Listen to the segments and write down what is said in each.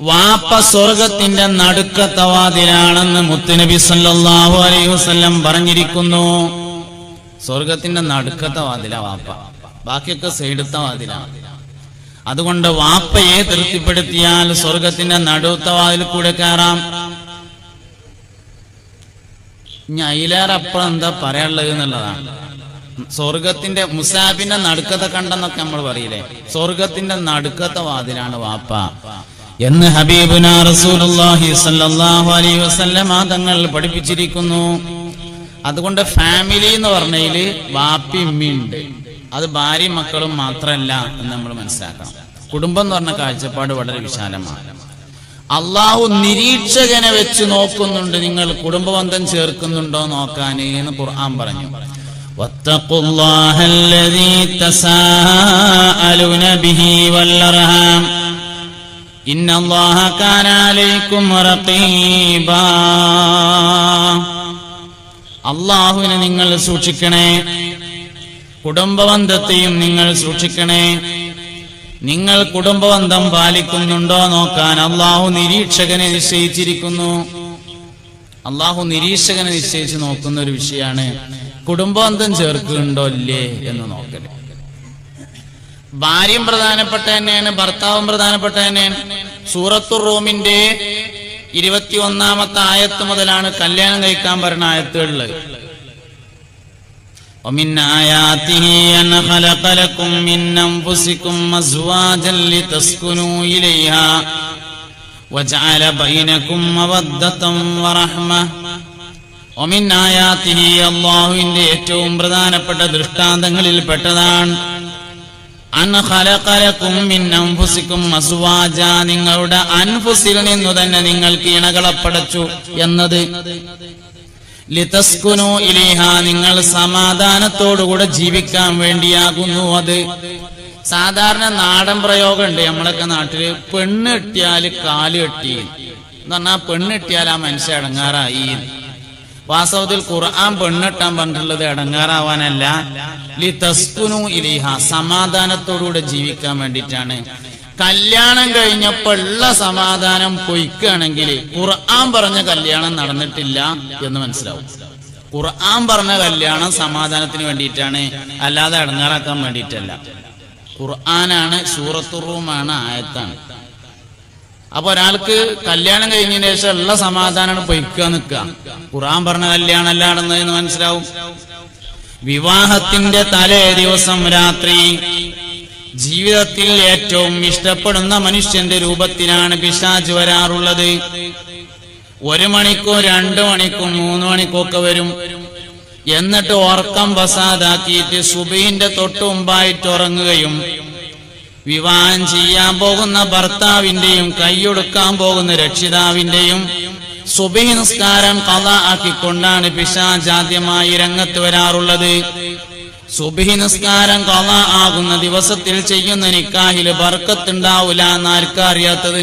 വാപ്പ സ്വർഗത്തിന്റെ നടുക്കത്തെ വാതിലാണെന്ന് മുത്തുനബി സല്ലല്ലാഹു അലൈഹി വസല്ലം പറഞ്ഞിരിക്കുന്നു. സ്വർഗത്തിന്റെ നടുക്കത്തെ വാതില വാപ്പ. ബാക്കിയൊക്കെ സൈഡത്തെ വാതിലാണ് അതുകൊണ്ട് വാപ്പയെ തൃപ്തിപ്പെടുത്തിയാൽ സ്വർഗത്തിന്റെ നടുത്ത വാതിൽ കൂടെ കയറാം. ഇനി അയിലേറപ്പുറം എന്താ പറയാനുള്ളത് എന്നുള്ളതാണ്. സ്വർഗത്തിന്റെ മുസാബിന്റെ നടുക്കത്തെ കണ്ടെന്നൊക്കെ നമ്മൾ പറയില്ലേ? സ്വർഗത്തിന്റെ നടുക്കത്തെ വാതിലാണ് വാപ്പ. എന്ന് ഹബീബുന റസൂലുള്ളാഹി സല്ലല്ലാഹു അലൈഹി വസല്ലമ തങ്ങൾ പഠിപ്പിച്ചിരിക്കുന്നു. അതുകൊണ്ട് ഫാമിലി എന്ന് പറഞ്ഞതിൽ വാപ്പി ഉമ്മയുണ്ട് അത് ഭാര്യ മക്കളും മാത്രമല്ല എന്ന് നമ്മൾ മനസ്സിലാക്കണം. കുടുംബം എന്ന് പറഞ്ഞ കാഴ്ചപ്പാട് വളരെ വിശാലമാണ്. അള്ളാഹു നിരീക്ഷകനെ വെച്ച് നോക്കുന്നുണ്ട്. നിങ്ങൾ കുടുംബബന്ധം ചേർക്കുന്നുണ്ടോ നോക്കാൻ എന്ന് ഖുർആൻ പറഞ്ഞു. വത്തഖുല്ലാഹല്ലദീ തസാഅലുന ബിഹി വല്ലർഹാം إن الله كان عليكم رقيبا അള്ളാഹുവിനെ നിങ്ങൾ സൂക്ഷിക്കണേ കുടുംബബന്ധത്തെയും നിങ്ങൾ സൂക്ഷിക്കണേ നിങ്ങൾ കുടുംബബന്ധം പാലിക്കുന്നുണ്ടോ നോക്കാൻ അള്ളാഹു നിരീക്ഷകനെ നിശ്ചയിച്ചിരിക്കുന്നു അള്ളാഹു നിരീക്ഷകനെ നിശ്ചയിച്ച് നോക്കുന്ന ഒരു വിഷയമാണ് കുടുംബബന്ധം ചേർക്കുന്നുണ്ടോ ഇല്ലേ എന്ന് നോക്കല് ഭാര്യയും പ്രധാനപ്പെട്ട തന്നെയാണ് ഭർത്താവും പ്രധാനപ്പെട്ട തന്നെയാണ് സൂറത്തുർ റൂമിന്റെ ഇരുപത്തി ഒന്നാമത്തെ ആയത്ത് മുതലാണ് കല്യാണം കഴിക്കാൻ പറഞ്ഞ ആയത്തുകളിൽ ومن آياته أن خلق لكم من أنفسكم أزواجا لتسكنوا إليها وجعل بينكم مودة ورحمة ومن آياته അള്ളാഹുവിന്റെ ഏറ്റവും പ്രധാനപ്പെട്ട ദൃഷ്ടാന്തങ്ങളിൽ പെട്ടതാണ് നിങ്ങളുടെ അൻഫുസിൽ നിന്നു തന്നെ നിങ്ങൾക്ക് ഇണകളെ പടച്ചു എന്നത്. ലിതസ്കുനു ഇലിഹ. നിങ്ങൾ സമാധാനത്തോടുകൂടെ ജീവിക്കാൻ വേണ്ടിയാകുന്നു അത്. സാധാരണ നാടൻ പ്രയോഗമുണ്ട്. നമ്മളൊക്കെ നാട്ടിൽ പെണ്ണ് കെട്ടിയാൽ കാൽ കെട്ടി. എന്ന് പറഞ്ഞാൽ പെണ്ണ് കെട്ടിയാൽ ആ മനുഷ്യ അടങ്ങാറായി വാസ്തവത്തിൽ ഖുർആൻ പെണ്ണിട്ടാൻ പറഞ്ഞിട്ടുള്ളത് ഇടങ്ങാറാവാനല്ല ലി തസ്കുനു ഇലിഹ സമാധാനത്തോടുകൂടെ ജീവിക്കാൻ വേണ്ടിയിട്ടാണ്. കല്യാണം കഴിഞ്ഞപ്പോൾ ഉള്ള സമാധാനം പൊയ്ക്കുകയാണെങ്കിൽ ഖുർആൻ പറഞ്ഞ കല്യാണം നടന്നിട്ടില്ല എന്ന് മനസ്സിലാവും. ഖുർആൻ പറഞ്ഞ കല്യാണം സമാധാനത്തിന് വേണ്ടിയിട്ടാണ് അല്ലാതെ ഇടങ്ങാറാക്കാൻ വേണ്ടിയിട്ടല്ല. ഖുർആനാണ് സൂറത്തുറൂമാണ് ആയത്താണ്. അപ്പൊ ഒരാൾക്ക് കല്യാണം കഴിഞ്ഞതിന് ശേഷം ഉള്ള സമാധാനമാണ് പൊയ്ക്കുക നിൽക്കുക ഖുറാൻ പറഞ്ഞ കല്യാണം അല്ലാണെന്ന് മനസ്സിലാവും. വിവാഹത്തിന്റെ തലേ ദിവസം രാത്രി ജീവിതത്തിൽ ഏറ്റവും ഇഷ്ടപ്പെടുന്ന മനുഷ്യന്റെ രൂപത്തിലാണ് പിശാജ് വരാറുള്ളത്. ഒരു മണിക്കോ രണ്ടു മണിക്കോ മൂന്ന് മണിക്കോ ഒക്കെ വരും. എന്നിട്ട് ഉറക്കം വസാദാക്കിയിട്ട് സുബീന്റെ തൊട്ടു മുമ്പായിട്ട് ഉറങ്ങുകയും വിവാഹം ചെയ്യാൻ പോകുന്ന ഭർത്താവിന്റെയും കൈയൊടുക്കാൻ പോകുന്ന രക്ഷിതാവിന്റെയും സുബഹി നിസ്കാരം കഥ ആക്കിക്കൊണ്ടാണ് പിശാചാദ്യമായി രംഗത്ത് വരാറുള്ളത്. സുബഹി കഥ ആകുന്ന ദിവസത്തിൽ ചെയ്യുന്ന നിക്കാഹിൽ ബർക്കത്തുണ്ടാവൂല എന്ന് ആർക്കാ അറിയാത്തത്?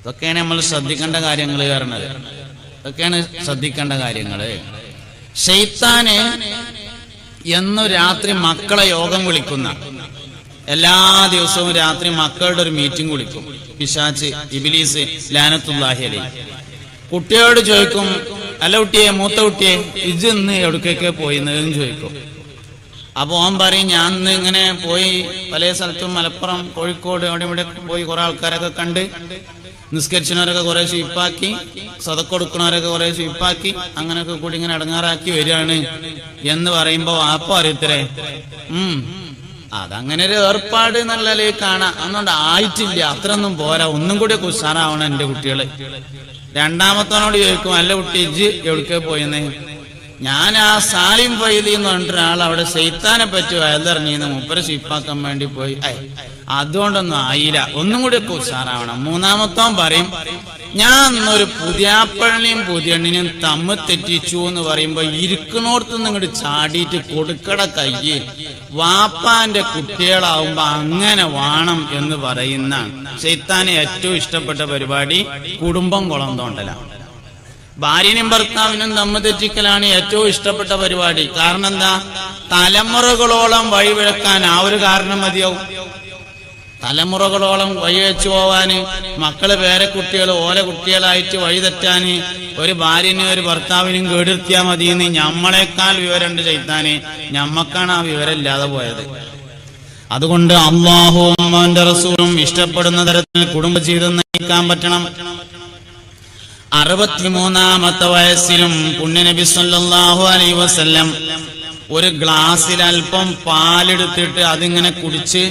ഇതൊക്കെയാണ് നമ്മൾ ശ്രദ്ധിക്കേണ്ട കാര്യങ്ങൾ കാരണത് ഇതൊക്കെയാണ് ശ്രദ്ധിക്കേണ്ട കാര്യങ്ങൾ ഷെയ്ത്താന് എന്നു രാത്രി മക്കളെ യോഗം വിളിക്കുന്ന എല്ലാ ദിവസവും രാത്രി മക്കളുടെ ഒരു മീറ്റിംഗ് വിളിക്കും. പിശാച്ച് ഇബിലീസ് ലാനത്തുല്ലാഹി അലി. കുട്ടിയോട് ചോദിക്കും അല്ല കുട്ടിയെ മൂത്ത കുട്ടിയെ ഇജ് ഇന്ന് എവിടേക്കൊക്കെ പോയി എന്ന് ചോദിക്കും. അപ്പൊ ഓൻ പറയും ഞാൻ ഇന്ന് ഇങ്ങനെ പോയി പല സ്ഥലത്തും മലപ്പുറം കോഴിക്കോട് അവിടെ ഇവിടെ പോയി കുറെ ആൾക്കാരൊക്കെ കണ്ട് നിസ്കരിച്ചവരൊക്കെ കുറെ സ്വീപ്പാക്കി സ്വതക്കൊടുക്കണവരൊക്കെ കുറെ സ്വീപ്പാക്കി അങ്ങനെയൊക്കെ കൂടി ഇങ്ങനെ അടങ്ങാറാക്കി വരികയാണ്. എന്ന് പറയുമ്പോ ആപ്പ അറിയത്തരേ ഉം. അതങ്ങനെ ഒരു ഏർപ്പാട് നല്ല കാണാം. അതുകൊണ്ട് ആയിട്ടില്ല. അത്രയൊന്നും പോരാ. ഒന്നും കൂടി കുസാറാവണം എന്റെ കുട്ടികൾ. രണ്ടാമത്തോനോട് ചോദിക്കും അല്ല കുട്ടി ഇജ്ജ് എവിടേക്ക് പോയെന്നേ? ഞാൻ ആ സാലിം ഫൈലി എന്ന് പറഞ്ഞിട്ട് ഒരാൾ അവിടെ ശൈത്താനെ പറ്റി വയലിറങ്ങിയെന്ന് മുപ്പര ശിപ്പാക്കാൻ വേണ്ടി പോയി. അതുകൊണ്ടൊന്നും ആയില്ല. ഒന്നും കൂടി ഒക്കെ ഉഷാറാവണം. പറയും ഞാൻ ഒരു പുതിയാപ്പള്ളിയും പുതിയണ്ണിനും തമ്മ് തെറ്റിച്ചു എന്ന് പറയുമ്പോ ഇരിക്കണോടത്തുനിന്ന് ഇങ്ങോട്ട് ചാടിയിട്ട് കൊടുക്കട കയ്യിൽ വാപ്പാന്റെ കുട്ടികളാവുമ്പോ അങ്ങനെ വേണം എന്ന് പറയുന്ന ശൈത്താനെ ഏറ്റവും ഇഷ്ടപ്പെട്ട പരിപാടി കുടുംബം കുളം തോണ്ടലാണ്. ഭാര്യനും ഭർത്താവിനും തമ്മ തെറ്റിക്കലാണ് ഏറ്റവും ഇഷ്ടപ്പെട്ട പരിപാടി. കാരണം എന്താ? തലമുറകളോളം വഴിവിഴക്കാൻ ആ ഒരു കാരണം മതിയാവും. തലമുറകളോളം വഴിവെച്ചു പോവാന് മക്കൾ പേരെ കുട്ടികൾ ഓല കുട്ടികളായിട്ട് വഴി തെറ്റാന് ഒരു ഭാര്യനും ഒരു ഭർത്താവിനും കേടിർത്തിയാ മതിയെന്ന് ഞമ്മളെക്കാൾ വിവരമുണ്ട് ചെയ്താന് ഞമ്മക്കാണ് ആ വിവരം ഇല്ലാതെ പോയത്. അതുകൊണ്ട് അള്ളാഹുവും അവന്റെ റസൂലും ഇഷ്ടപ്പെടുന്ന തരത്തിൽ കുടുംബജീവിതം നയിക്കാൻ പറ്റണം. അറുപത്തിമൂന്നാമത്തെ വയസ്സിലും പുണ്യനബി സല്ലാഹു അലൈ വസ്ല്ലം ഒരു ഗ്ലാസ്സിൽ അല്പം പാലെടുത്തിട്ട് അതിങ്ങനെ കുടിച്ച്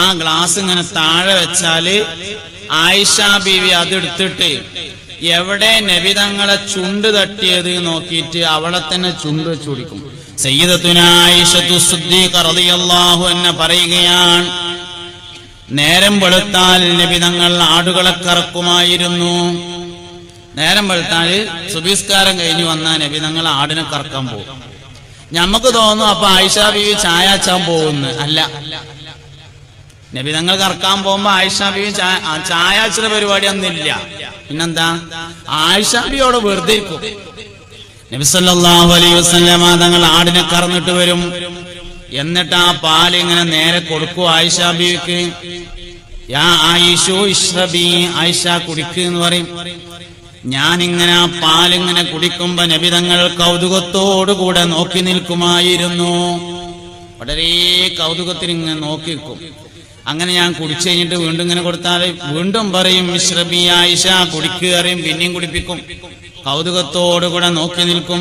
ആ ഗ്ലാസ് ഇങ്ങനെ താഴെ വെച്ചാൽ ആയിഷ ബീവി അതെടുത്തിട്ട് എവിടെ നബി തങ്ങളെ ചുണ്ട് തട്ടിയത് നോക്കിയിട്ട് അവളെ തന്നെ ചുണ്ട് വെച്ച് കുടിക്കും. അൻഹ പറയുകയാണ് നേരം വെളുത്താൽ നബി തങ്ങൾ ആടുകളെ കറക്കുമായിരുന്നു. നേരം വെളുത്താൽ സുബിസ്കാരം കഴിഞ്ഞു വന്നാൽ നബി തങ്ങൾ ആടിനെ കറക്കാൻ പോകും. ഞമ്മക്ക് തോന്നും അപ്പൊ ആയിഷ ബീവി ചായ അച്ചാൻ പോകുന്നു. അല്ല. നബി തങ്ങൾ കറക്കാൻ പോകുമ്പോ ആയിഷ ബീവി അച്ഛന പരിപാടി ഒന്നില്ല പിന്നെന്താ? ആയിഷ ബിയോട് വെറുതെ ഇരിക്കും. നബി സല്ലല്ലാഹു അലൈഹി വസല്ലമ തങ്ങൾ ആടിനെ കറന്നിട്ട് വരും. എന്നിട്ട് ആ പാൽ ഇങ്ങനെ നേരെ കൊടുക്കും ആയിഷ ബീവിക്ക്. യാ ആയിഷു ഇഷ്റബി ആയിഷ കുടിക്ക് എന്ന് പറയും. ഞാനിങ്ങനെ ആ പാലിങ്ങനെ കുടിക്കുമ്പോ നബിതങ്ങൾ കൗതുകത്തോടുകൂടെ നോക്കി നിൽക്കുമായിരുന്നു. വളരെ കൗതുകത്തിൽ ഇങ്ങനെ നോക്കി നിൽക്കും അങ്ങനെ ഞാൻ കുടിച്ചു കഴിഞ്ഞിട്ട് വീണ്ടും ഇങ്ങനെ കൊടുത്താൽ വീണ്ടും പറയും മിശ്രബി ആയിഷ കുടിക്കുക അറിയും പിന്നെയും കുടിപ്പിക്കും. കൗതുകത്തോടുകൂടെ നോക്കി നിൽക്കും.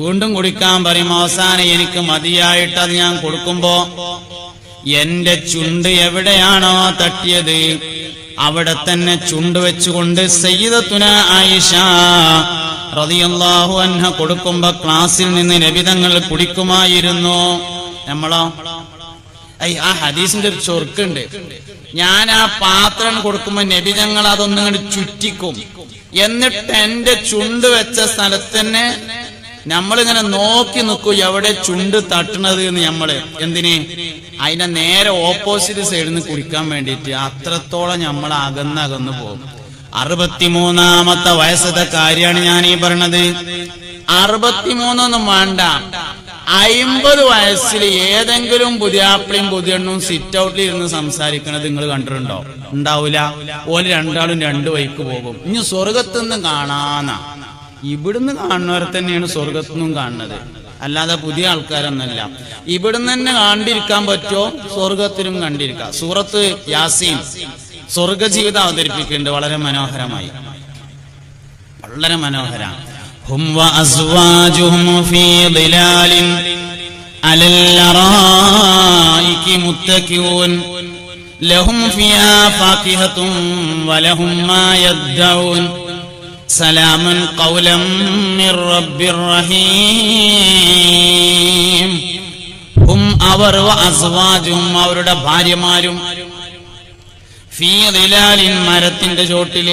വീണ്ടും കുടിക്കാൻ പറയും അവസാനം എനിക്ക് മതിയായിട്ട് അത് ഞാൻ കൊടുക്കുമ്പോ എന്റെ ചുണ്ട് എവിടെയാണോ തട്ടിയത്? അവിടെ തന്നെ ചുണ്ടുവെച്ചുകൊണ്ട് സയ്യിദത്തുന ആയിഷ റളിയല്ലാഹു അൻഹ കൊടുക്കുമ്പോ ക്ലാസ്സിൽ നിന്ന് നബിതങ്ങൾ കുടിക്കുമായിരുന്നു. നമ്മളോ? ഐ ആ ഹദീസിന്റെ ഒരു ചൊറുക്കുണ്ട്. ഞാൻ ആ പാത്രം കൊടുക്കുമ്പോ നബിതങ്ങൾ അതൊന്നും ചുറ്റിക്കും. എന്നിട്ട് എന്റെ ചുണ്ട് വെച്ച സ്ഥലത്ത് തന്നെ നമ്മളിങ്ങനെ നോക്കി നിൽക്കൂ എവിടെ ചുണ്ട് തട്ടണത് എന്ന് നമ്മൾ എന്തിനെ? അതിന്റെ നേരെ ഓപ്പോസിറ്റ് സൈഡിൽ നിന്ന് കുടിക്കാൻ വേണ്ടിയിട്ട് അത്രത്തോളം നമ്മൾ അകന്നകന്നു പോകും. അറുപത്തിമൂന്നാമത്തെ വയസ്സത്തെ കാര്യമാണ് ഞാൻ ഈ പറഞ്ഞത് അറുപത്തിമൂന്നൊന്നും വേണ്ട. അയിമ്പത് വയസ്സിൽ ഏതെങ്കിലും പുതിയാപ്പിളിയും പുതിയണ്ണും സിറ്റ് ഔട്ടിൽ ഇരുന്ന് സംസാരിക്കണത് നിങ്ങൾ കണ്ടിട്ടുണ്ടോ? ഉണ്ടാവൂല. ഓൽ രണ്ടാളും രണ്ടു വൈക്ക് പോകും. ഇനി സ്വർഗത്തുനിന്ന് കാണാന്നാ. ഇവിടുന്ന് കാണുന്നവരെ തന്നെയാണ് സ്വർഗത്തിനും കാണുന്നത്. അല്ലാതെ പുതിയ ആൾക്കാരൊന്നല്ല ഇവിടുന്ന് തന്നെ കണ്ടിരിക്കാൻ പറ്റുമോ? സ്വർഗത്തിലും കണ്ടിരിക്കാം. സൂറത്ത് യാസീൻ സ്വർഗ ജീവിതം അവതരിപ്പിക്കുന്നുണ്ട്. വളരെ മനോഹരമായി. വളരെ മനോഹരം ഹും വഅസ്വാജുഹും ഫീ ളിലാലിൻ അലൽ അറായികി മുത്തഖിഊൻ ലഹും മാ സലാമുൻ മിർ റബ്ബിർ റഹീം ഹും അവർ അസ്വാജും അവരുടെ ഭാര്യമാരും ഫീ ദിലാലിൻ മരത്തിന്റെ ചോട്ടിൽ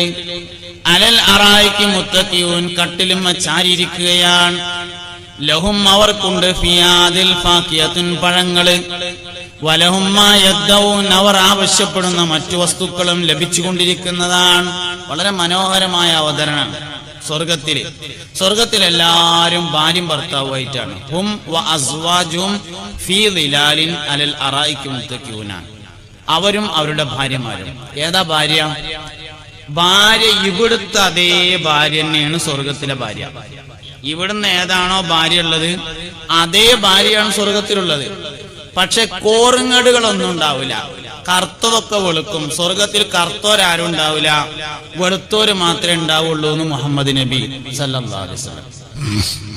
അലൽ അറായിക്ക് മുത്തക്കിയൂൻ കട്ടിലും ചാരിയിരിക്കുകയാണ് ലഹും അവർക്കുണ്ട് ഫിയാദിൽ ഫാക്കിയത്തുൻ പഴങ്ങൾ വലഹുമ്മൂൻ അവർ ആവശ്യപ്പെടുന്ന മറ്റു വസ്തുക്കളും ലഭിച്ചുകൊണ്ടിരിക്കുന്നതാണ്. വളരെ മനോഹരമായ അവതരണം. സ്വർഗത്തിൽ. സ്വർഗത്തിൽ എല്ലാരും ഭാര്യയും ഭർത്താവുമായിട്ടാണ്. ഹും വ അസ്വാജും ഫീ അലൽ അവരും അവരുടെ ഭാര്യമാരും. ഏതാ ഭാര്യ? ഭാര്യ ഇവിടുത്തെ അതേ ഭാര്യ തന്നെയാണ് സ്വർഗത്തിലെ ഭാര്യ. ഇവിടുന്ന് ഏതാണോ ഭാര്യ ഉള്ളത്? അതേ ഭാര്യയാണ് സ്വർഗത്തിലുള്ളത്. പക്ഷെ കോറുങ്ങടുകളൊന്നും ഉണ്ടാവില്ല. കറുത്തതൊക്കെ വെളുക്കും. സ്വർഗത്തിൽ കറുത്തോരാരും ഉണ്ടാവില്ല. വെളുത്തോര് മാത്രമേ ഉണ്ടാവുള്ളൂ എന്ന് മുഹമ്മദ് നബി സല്ലല്ലാഹു അലൈഹി